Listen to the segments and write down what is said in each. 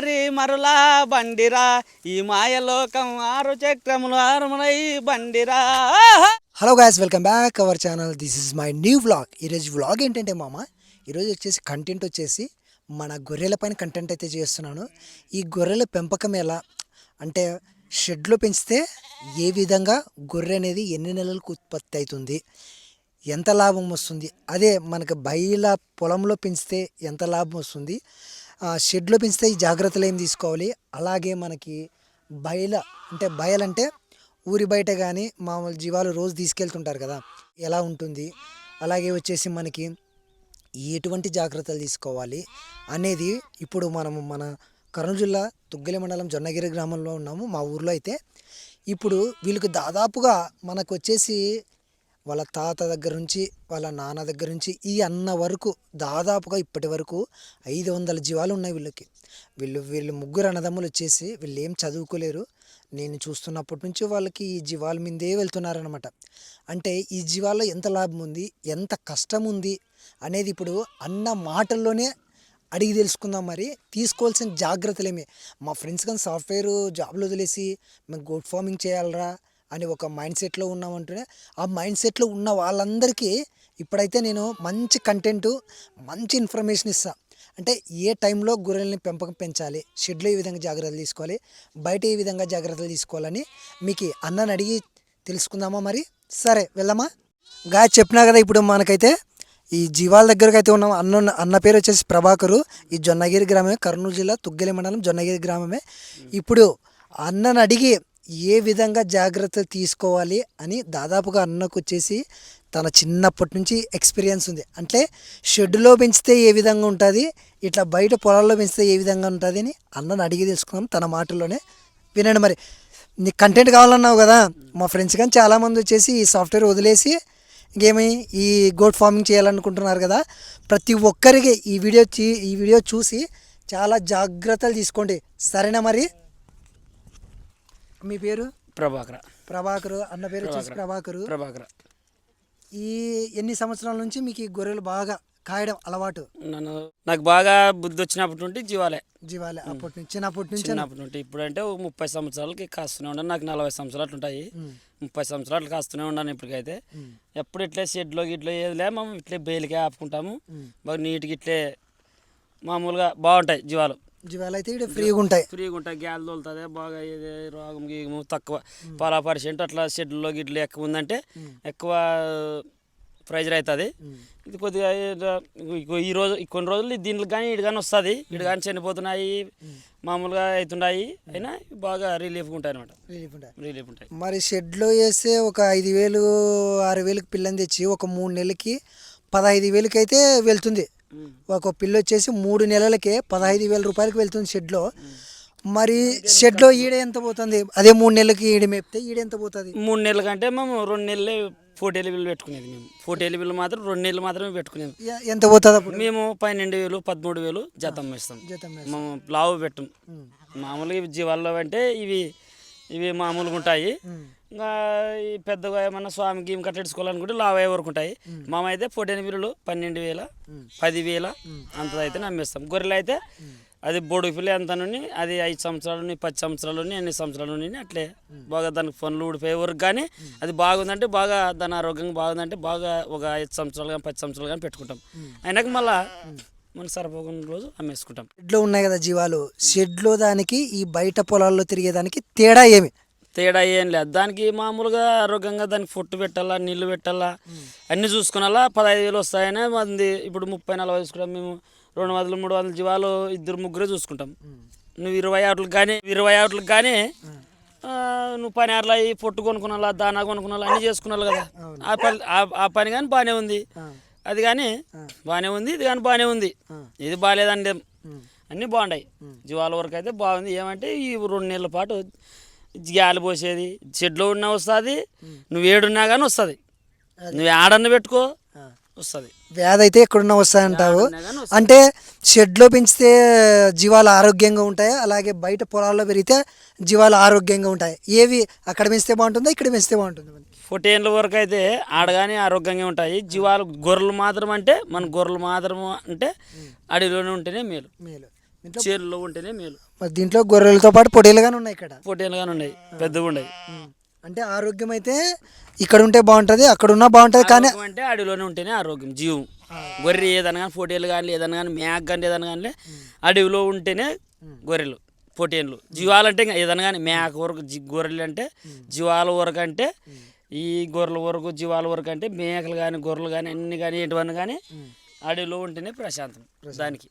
దారి మరులా బండిరా. ఈ మాయలోకం ఆరు చక్రములు ఆరుమునై బండిరా. Hello guys welcome back our channel this is my new vlog ఈరోజు వ్లాగ్ ఏంటంటే మామ ఈరోజు వచ్చేసి కంటెంట్ వచ్చేసి మన గొర్రెల పైన కంటెంట్ అయితే చేస్తున్నాను. ఈ గొర్రెల పెంపకం ఎలా? అంటే షెడ్లో పెంచితే ఏ విధంగా గొర్రె అనేది ఎన్ని నెలలకు ఉత్పత్తి అవుతుంది? ఎంత లాభం వస్తుంది? అదే మనకు బయల పొలంలో పెంచితే ఎంత లాభం వస్తుంది? షెడ్లో పెంచితే ఈ జాగ్రత్తలు ఏం తీసుకోవాలి? అలాగే మనకి బయల అంటే బయలంటే ఊరి బయట కానీ మామూలు జీవాలు రోజు తీసుకెళ్తుంటారు కదా ఎలా ఉంటుంది? అలాగే వచ్చేసి మనకి ఎటువంటి జాగ్రత్తలు తీసుకోవాలి అనేది ఇప్పుడు మనము మన కర్నూలు జిల్లా తుగ్గలి మండలం జొన్నగిరి గ్రామంలో ఉన్నాము మా ఊర్లో అయితే. ఇప్పుడు వీళ్ళకి దాదాపుగా మనకు వచ్చేసి వాళ్ళ తాత దగ్గర నుంచి వాళ్ళ నాన్న దగ్గర నుంచి ఈ అన్న వరకు దాదాపుగా ఇప్పటి వరకు ఐదు వందల జీవాలు ఉన్నాయి వీళ్ళకి. వీళ్ళు వీళ్ళు ముగ్గురు అన్నదమ్ములు వచ్చేసి వీళ్ళు ఏం చదువుకోలేరు. నేను చూస్తున్నప్పటి నుంచి వాళ్ళకి ఈ జీవాల మీదే వెళ్తున్నారనమాట అంటే ఈ జీవాల్లో ఎంత లాభం ఉంది ఎంత కష్టం ఉంది అనేది ఇప్పుడు అన్న మాటల్లోనే అడిగి తెలుసుకుందాం మరి. తీసుకోవాల్సిన జాగ్రత్తలేమి. మా ఫ్రెండ్స్ కానీ సాఫ్ట్వేర్ జాబ్లు వదిలేసి మేము గుడ్ ఫార్మింగ్ చేయాలరా అని ఒక మైండ్ సెట్లో ఉన్నామంటేనే ఆ మైండ్ సెట్లో ఉన్న వాళ్ళందరికీ ఇప్పుడైతే నేను మంచి కంటెంట్ మంచి ఇన్ఫర్మేషన్ ఇస్తా. అంటే ఏ టైంలో గొర్రెల్ని పెంపకం పెంచాలి షెడ్లో ఏ విధంగా జాగ్రత్తలు తీసుకోవాలి బయట ఏ విధంగా జాగ్రత్తలు తీసుకోవాలని మీకు అన్నని అడిగి తెలుసుకుందామా మరి? సరే వెళ్దామా? గా చెప్పినా కదా ఇప్పుడు మనకైతే ఈ జీవాల దగ్గరకు అయితే ఉన్నాం. అన్న అన్న పేరు వచ్చేసి ప్రభాకరు. ఈ జొన్నగిరి గ్రామమే కర్నూలు జిల్లా తుగ్గలి మండలం జొన్నగిరి గ్రామమే. ఇప్పుడు అన్నను అడిగి ఏ విధంగా జాగ్రత్తలు తీసుకోవాలి అని దాదాపుగా అన్నకు వచ్చేసి తన చిన్నప్పటి నుంచి ఎక్స్పీరియన్స్ ఉంది. అంటే షెడ్లో పెంచితే ఏ విధంగా ఉంటుంది ఇట్లా బయట పొలాల్లో పెంచితే ఏ విధంగా ఉంటుంది అని అన్నను అడిగి తెలుసుకున్నాం తన మాటల్లోనే. వినండి మరి నీకు కంటెంట్ కావాలన్నావు కదా? మా ఫ్రెండ్స్ కానీ చాలామంది వచ్చేసి ఈ సాఫ్ట్వేర్ వదిలేసి ఇంకేమి ఈ గోట్ ఫార్మింగ్ చేయాలనుకుంటున్నారు కదా? ప్రతి ఒక్కరికి ఈ వీడియో చీ- ఈ వీడియో చూసి చాలా జాగ్రత్తలు తీసుకోండి. సరేనా మరి? మీ పేరు? ప్రభాకర. ప్రభాకరు. అన్న పేరు వచ్చేసి ప్రభాకరు. ప్రభాకర. ఈ ఎన్ని సంవత్సరాల నుంచి మీకు ఈ గొర్రెలు బాగా కాయడం అలవాటు? నన్ను నాకు బాగా బుద్ధి వచ్చినప్పటి నుండి జీవాలే. జీవాలే. అప్పటి నుంచి చిన్నప్పటి నుంచి? చిన్నప్పటి నుండి. ఇప్పుడంటే ముప్పై సంవత్సరాలకి కాస్తూనే ఉన్నాను. నాకు నలభై సంవత్సరాలు ఉంటాయి. ముప్పై సంవత్సరాలు కాస్తూనే ఉన్నాను ఇప్పటికైతే. ఎప్పుడు ఇట్లే షెడ్లో గిట్లో ఏదిలే మేము ఇట్లే బయలుకే ఆపుకుంటాము. బాగా నీట్గా ఇట్లే మామూలుగా బాగుంటాయి జీవాలు. జీవాలు అయితే ఇక్కడ ఫ్రీగా ఉంటాయి. ఫ్రీగా ఉంటాయి. గ్యాస్ తోలుతుంది బాగా ఇది రోగం గీగము తక్కువ. పాలా పర్సెంట్ అట్లా షెడ్లో గిడ్లు ఎక్కువ ఉందంటే ఎక్కువ ప్రైజర్ అవుతుంది ఇది కొద్దిగా ఈ రోజు కొన్ని రోజులు దీంట్లో కానీ ఇటు కానీ వస్తుంది. ఇటు కానీ చనిపోతున్నాయి మామూలుగా అవుతున్నాయి అయినా బాగా రిలీఫ్గా ఉంటాయి అనమాట రిలీఫ్ ఉంటాయి. రిలీఫ్ ఉంటాయి. మరి షెడ్లో వేస్తే ఒక ఐదు వేలు ఆరు వేలకు పిల్లని తెచ్చి ఒక మూడు నెలలకి పదహైదు వేలకి అయితే వెళ్తుంది. ఒక పిల్ల వచ్చేసి మూడు నెలలకే పదహైదు వేల రూపాయలకి వెళ్తుంది షెడ్లో. మరి షెడ్లో ఈడ ఎంత పోతుంది? అదే మూడు నెలలకి ఈడ మేపితే ఈడ ఎంత పోతుంది? మూడు నెలల కంటే మేము రెండు నెలలే ఫోటేల బిల్లు పెట్టుకునేది మేము. ఫోటేల బిల్లు మాత్రం రెండు నెలలు మాత్రమే పెట్టుకునేది. ఎంత పోతుంది అప్పుడు? మేము పన్నెండు వేలు పదమూడు వేలు జతం ఇస్తాం. మేము లావు పెట్టం. మామూలుగా జీవాల్లో అంటే ఇవి ఇవి మామూలుగా ఉంటాయి. ఇంకా ఈ పెద్దగా ఏమన్నా స్వామి గీమ్ కట్టెడుచుకోవాలనుకుంటే అయ్యే వరకు ఉంటాయి. మామైతే పొట్టెని బిల్లులు పన్నెండు వేల పదివేల అంత అయితే నమ్మేస్తాం. గొర్రెలు అయితే అది బొడుగు పిల్ల ఎంత నుండి అది ఐదు సంవత్సరాలు పది సంవత్సరాలు ఎన్ని సంవత్సరాల నుండి అట్లే. బాగా దానికి పనులు ఊడిపోయే వరకు కానీ అది బాగుందంటే బాగా దాని ఆరోగ్యంగా బాగుందంటే బాగా ఒక ఐదు సంవత్సరాలు కానీ పది సంవత్సరాలు కానీ పెట్టుకుంటాం. అయినాక మళ్ళా మన సరిపోకున్న రోజు అమ్మేసుకుంటాం షెడ్లో ఉన్నాయి కదా జీవాలు. షెడ్లో దానికి ఈ బయట పొలాల్లో తిరిగేదానికి తేడా ఏమి? తేడా ఏం లేదు. దానికి మామూలుగా ఆరోగ్యంగా దానికి ఫుట్టు పెట్టాలా నీళ్ళు పెట్టాలా అన్ని చూసుకునాలా పదహైదు వేలు వస్తాయనే మంది. ఇప్పుడు ముప్పై నలభై చూసుకుంటాం. మేము రెండు వందలు మూడు వందల జీవాలు ఇద్దరు ముగ్గురే చూసుకుంటాం. నువ్వు ఇరవై ఆటలకు కానీ ఇరవై ఆటలకు కానీ నువ్వు పని అట్లా పొట్టు కొనుక్కునాలా దానా కొనుక్కునాలా అన్ని చేసుకున్నాను కదా. ఆ పని ఆ- ఆ పని కానీ బాగానే ఉంది. అది కానీ బాగానే ఉంది ఇది కానీ బాగానే ఉంది. ఇది బాగాలేదండి. అన్నీ బాగున్నాయి. జీవాల వరకు అయితే బాగుంది. ఏమంటే ఈ రెండు నెలల పాటు గాలి పోసేది షెడ్లో ఉన్నా వస్తుంది నువ్వు ఏడున్నా కానీ వస్తుంది. నువ్వు ఆడన్న పెట్టుకో వస్తుంది. వ్యాధి అయితే ఎక్కడున్నా వస్తాయంటావు. అంటే షెడ్లో పెంచితే జీవాలు ఆరోగ్యంగా ఉంటాయి? అలాగే బయట పొలాల్లో పెరిగితే జీవాలు ఆరోగ్యంగా ఉంటాయి? ఏవి అక్కడ పెంచితే బాగుంటుందా? ఇక్కడ పెంచితే బాగుంటుంది పొట్టేళ్ళ వరకు అయితే ఆడగానే ఆరోగ్యంగా ఉంటాయి. జీవాలు గొర్రెలు మాత్రం అంటే మన గొర్రెలు మాత్రం అంటే అడవిలోనే ఉంటేనే మేలు. మేలు. చేనులో ఉంటేనే మేలు. మరి దీంట్లో గొర్రెలతో పాటు పొటేలు కానీ ఉన్నాయి ఇక్కడ? పొట్టేలుగానే ఉన్నాయి. పెద్దగా ఉన్నాయి. అంటే ఆరోగ్యం అయితే ఇక్కడ ఉంటే బాగుంటుంది అక్కడ ఉన్నా బాగుంటుంది కానీ అంటే అడవిలోనే ఉంటేనే ఆరోగ్యం జీవం. గొర్రె ఏదన్నా కానీ పొటేలు కానీ ఏదన్నా కానీ మేక కానీ ఏదన్నా కానీ అడవిలో ఉంటేనే గొర్రెలు పొటేన్లు జీవాలంటే ఇంకా ఏదన్నా కానీ మేక వరకు గొర్రెలు అంటే జీవాల వరకు అంటే ఈ గొర్రెల వరకు జీవాల వరకు అంటే మేకలు కానీ గొర్రెలు కానీ అన్ని కానీ ఎటువంటి కానీ అడవిలో ఉంటేనే ప్రశాంతం దానికి.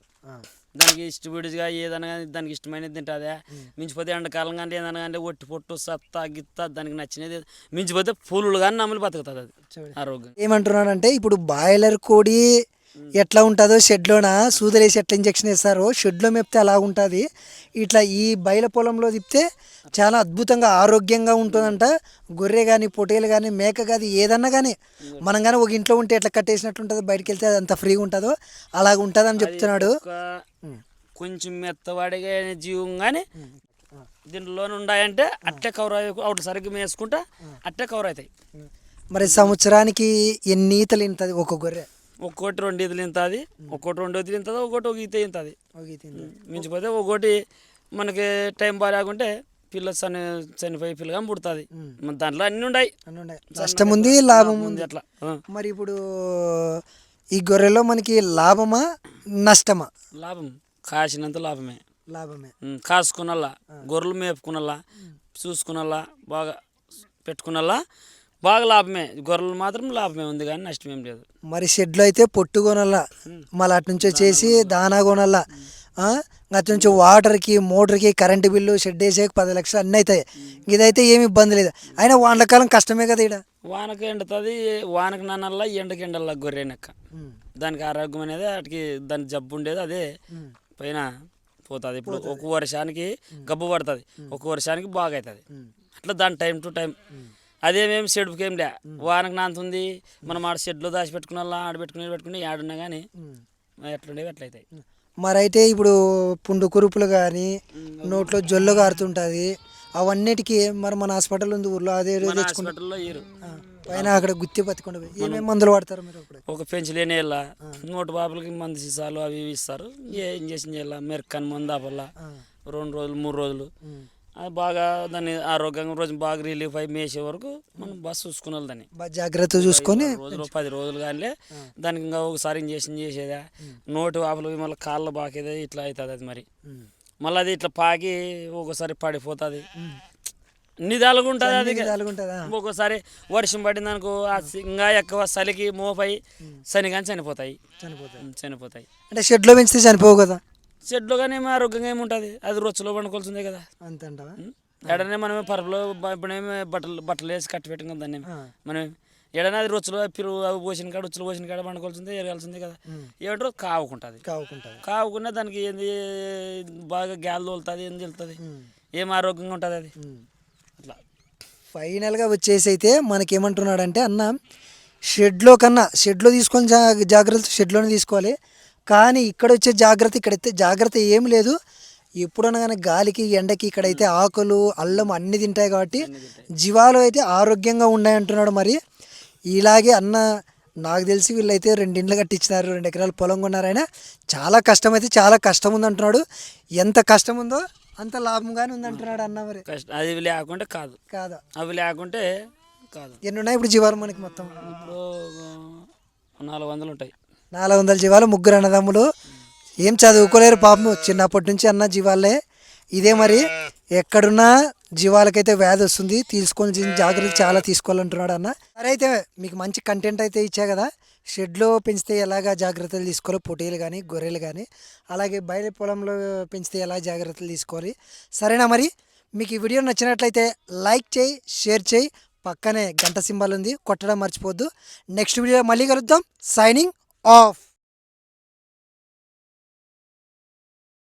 దానికి ఇష్టపడిగా ఏదైనా కానీ దానికి ఇష్టమైనది తింటుందా. మించిపోతే ఎండాకాలం కానీ ఏదైనా కానీ ఒట్టి పొట్టు సత్తా గిత్తా దానికి నచ్చినది మించిపోతే పూలులు కానీ నమ్మలు బతుకుతుంది అది. ఆరోగ్యం. ఏమంటున్నాడంటే ఇప్పుడు బాయిలర్ కోడి ఎట్లా ఉంటుందో షెడ్లోన? సూదలేసి ఎట్లా ఇంజక్షన్ ఇస్తారో షెడ్లో మేపితే అలా ఉంటుంది. ఇట్లా ఈ బయల పొలంలో తిప్పితే చాలా అద్భుతంగా ఆరోగ్యంగా ఉంటుందంట. గొర్రె కానీ పొటేలు కానీ మేక కానీ ఏదన్నా కానీ మనం కానీ ఒక ఇంట్లో ఉంటే ఎట్లా కట్టేసినట్టు ఉంటుంది బయటకు వెళ్తే అది అంత ఫ్రీగా ఉంటుందో అలాగ ఉంటుందని చెప్తున్నాడు. కొంచెం మెత్తవాడిగా జీవం కానీ దీంట్లోనే ఉన్నాయంటే అట్టే కవర్ ఒకటి సరిగ్గా వేసుకుంటా అట్టే కవర్ అవుతాయి. మరి సంవత్సరానికి ఎన్ని ఈతలు ఇంతది ఒక గొర్రె? ఒక్కోటి రెండు ఈతలు ఇంతది ఒక్కోటి రెండు ఈతలు ఇంతది ఒక్కోటి ఒక ఈత ఇంతది. మించిపోతే ఒక్కోటి మనకి టైం బాగాలేకుంటే పిల్ల చని చనిపోయి పిల్లగా పుడుతుంది. మన దాంట్లో అన్నీ ఉన్నాయి అన్నీ ఉన్నాయి. నష్టం ఉంది లాభం ఉంది. అట్లా. మరి ఇప్పుడు ఈ గొర్రెలో మనకి లాభమా నష్టమా? లాభం. కాసినంత లాభమే. లాభమే. ఉమ్, కాసుకునల్లా గొర్రెలు మేపుకునల్లా చూసుకునల్లా బాగా పెట్టుకునల్లా బాగా లాభమే. గొర్రెలు మాత్రం లాభమే ఉంది కానీ నష్టమేం లేదు. మరి షెడ్లో అయితే పొట్టు కొనాలా మళ్ళీ అటు నుంచి వచ్చేసి దానా కొనాలా ఆ? అటు నుంచి వాటర్కి మోటార్కి కరెంటు బిల్లు షెడ్ వేసేకి పది లక్షలు అన్నీ అవుతాయి. ఇదైతే ఏమి ఇబ్బంది లేదు. అయినా వానకాలం కష్టమే కదా ఇక్కడ వానకు ఎండుతుంది వానకు నానల్లా ఎండకి ఎండల్లా గొర్రె నెక్క. దానికి ఆరోగ్యం అనేది వాటికి దాని జబ్బు ఉండేది అదే. పైన పోతుంది. ఇప్పుడు ఒక వర్షానికి గబ్బు పడుతుంది. ఒక వర్షానికి బాగా అవుతుంది అట్లా దాని టైం టు టైం. అదేమేమి షెడ్కి ఏం లే. వానకు నాంతుంది మనం ఆడ షెడ్లో దాచి పెట్టుకున్న ఆడ పెట్టుకుని పెట్టుకుని ఆడున్నా కానీ ఎట్లుండేవి అట్లయితాయి. మరి అయితే ఇప్పుడు పుండు కురుపులు కానీ నోట్లో జొల్లు కారుతుంటుంది అవన్నిటికీ మరి మన హాస్పిటల్ ఉంది ఊర్లో అదే హాస్పిటల్లో ఇరు పైన అక్కడ గుత్తి పత్తికుండా ఏమేమి మందులు వాడతారు మీరు ఒక పెంచలేని వెళ్ళ నోటు బాబులకి మందు సీసాలు అవి ఇవి ఇస్తారు ఏ ఇంజక్షన్ చేయాల మెరక్కని మందు ఆపల్ల రెండు రోజులు మూడు రోజులు. అది బాగా దాన్ని ఆరోగ్యంగా రోజు బాగా రిలీఫ్ అయి మేసే వరకు మనం బాగా చూసుకున్నాం దాన్ని. జాగ్రత్త చూసుకొని రోజులు పది రోజులు కానీ దానికి ఇంకా ఒకసారి ఇంజక్షన్ చేసేదా నోటు ఆపలు మళ్ళీ కాళ్ళు బాకేదా ఇట్లా అవుతుంది అది మరి. మళ్ళీ అది ఇట్లా పాకి ఒకసారి పడిపోతుంది. నిదాలుగా ఉంటుంది అది ఒక్కోసారి వర్షం పడింది అనుకో ఇంకా ఎక్కువ చలికి మోపై శని కానీ చనిపోతాయి. చనిపోతాయి. చనిపోతాయి. అంటే షెడ్లో పెంచితే చనిపోవు కదా? చెట్లు కానీ ఏమో ఆరోగ్యంగా ఏముంటుంది? అది రొచ్చులో పండుకోవాల్సిందే కదా. అంతే అంటావా ఎడనే మనమే పరుపులో ఇప్పుడేమో బట్టలు బట్టలు వేసి కట్టి పెట్టుకున్నాం దాన్ని. ఆ. మనం ఎడనే అది రొచ్చులో పిరు అవి పోసిన కాడ ఉచ్చులు పోసిన కాడ పండుకోవాల్సిందే ఎరగాల్సిందే కదా. ఏమంటారు? కావుకుంటుంది. కావుకుంటుంది. కావుకున్న దానికి ఏంది బాగా గ్యాల్ తోలుతుంది ఏం తెలుస్తుంది ఏం ఆరోగ్యంగా ఉంటుంది అది? అట్లా. ఫైనల్గా వచ్చేసి అయితే మనకి ఏమంటున్నాడంటే అన్న షెడ్లో కన్నా షెడ్లో తీసుకొని జా జాగ్రత్త షెడ్లోనే తీసుకోవాలి. కానీ ఇక్కడ వచ్చే జాగ్రత్త ఇక్కడైతే జాగ్రత్త ఏం లేదు. ఎప్పుడన్నా కానీ గాలికి ఎండకి ఇక్కడైతే ఆకులు అల్లం అన్ని తింటాయి కాబట్టి జీవాలు అయితే ఆరోగ్యంగా ఉన్నాయి అంటున్నాడు మరి. ఇలాగే అన్న నాకు తెలిసి వీళ్ళైతే రెండిండ్లు కట్టించినారు రెండు ఎకరాలు పొలం కొన్నారు ఆయన. చాలా కష్టం అయితే చాలా కష్టం ఉంది అంటున్నాడు ఎంత కష్టం ఉందో అంత లాభంగానే ఉంది అంటున్నాడు అన్న మరి. కష్టం అది లేకుంటే కాదు. కాదా? అవి లేకుంటే కాదు. ఎన్ని ఉన్నాయి ఇప్పుడు జీవాలు మనకి మొత్తం? ఇప్పుడు నాలుగు వందలు ఉంటాయి నాలుగు వందల జీవాలు ముగ్గురు అన్నదమ్ములు. ఏం చదువుకోలేరు పాపం చిన్నప్పటి నుంచి అన్న జీవాలే. ఇదే మరి ఎక్కడున్నా జీవాలకైతే వ్యాధి వస్తుంది. తీసుకొని దీని జాగ్రత్త చాలా తీసుకోవాలంటున్నాడు అన్న. సరే అయితే మీకు మంచి కంటెంట్ అయితే ఇచ్చా కదా. షెడ్లో పెంచితే ఎలాగా జాగ్రత్తలు తీసుకోవాలి? పొటీలు కానీ గొర్రెలు కానీ అలాగే బయట పొలంలో పెంచితే ఎలా జాగ్రత్తలు తీసుకోవాలి? సరేనా మరి? మీకు ఈ వీడియో నచ్చినట్లయితే లైక్ చేయి షేర్ చేయి. పక్కనే గంట సింబల్ ఉంది. కొట్టడం మర్చిపోద్దు నెక్స్ట్ వీడియో మళ్ళీ కలుద్దాం. Signing off